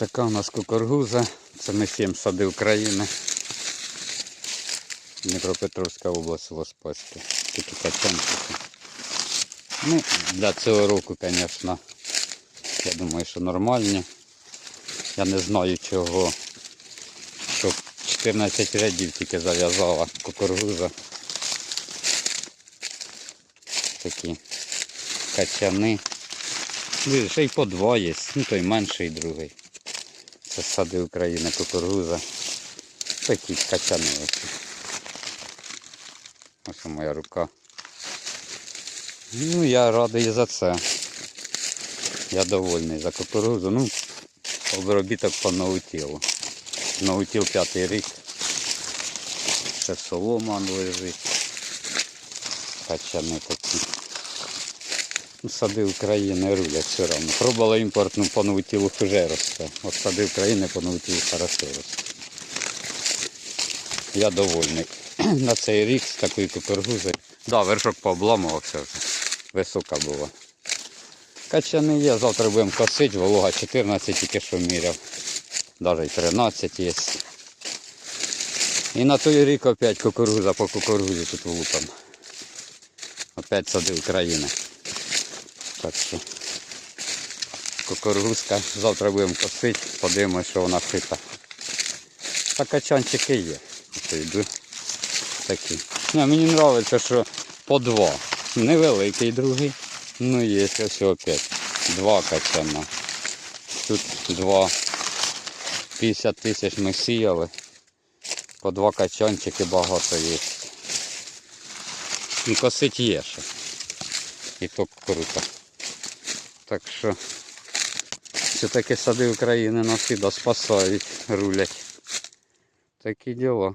Така у нас кукургуза. Це ми сім сади України. Дніпропетровська область, село Спаське. Такі качанчики. Ну, для цього року, звісно, я думаю, що нормальні. Я не знаю чого. Що 14 рядів тільки зав'язала кукургуза. Такі качани. Ще й по два є, ну той менший другий. Сади України, кукуруза. Такі качани. Ось, ось моя рука. Ну я радий за це. Я довольний за кукурузу. Ну, обробіток по наутілу. Наутіл п'ятий рік. Ще солома лежить. Качани такі. Сади України рулять все одно. Пробувала імпортну по наутілу вже росте. От сади України по наутілу хорошо росте. Я довольний. На цей рік з такою кукургузою. Да, вершок пообламувався вже. Висока була. Качани є, завтра будемо косити, волога 14 тільки що міряв. Навіть 13 є. І на той рік опять кукуруза по кукурузі тут влупом. Опять сади України. Так що кукурузка. Завтра будемо косити, подивимося, що вона сита. Та качанчики є. Ось йду. Такі. Не, мені подобається, що по два. Невеликий другий. Ну є ось опять. Два качана. Тут два. 50 тисяч ми сіяли. По два качанчики багато є. Ну, косить є ще. І то круто. Так що все-таки сади України нас спасають, рулять. Такі діла.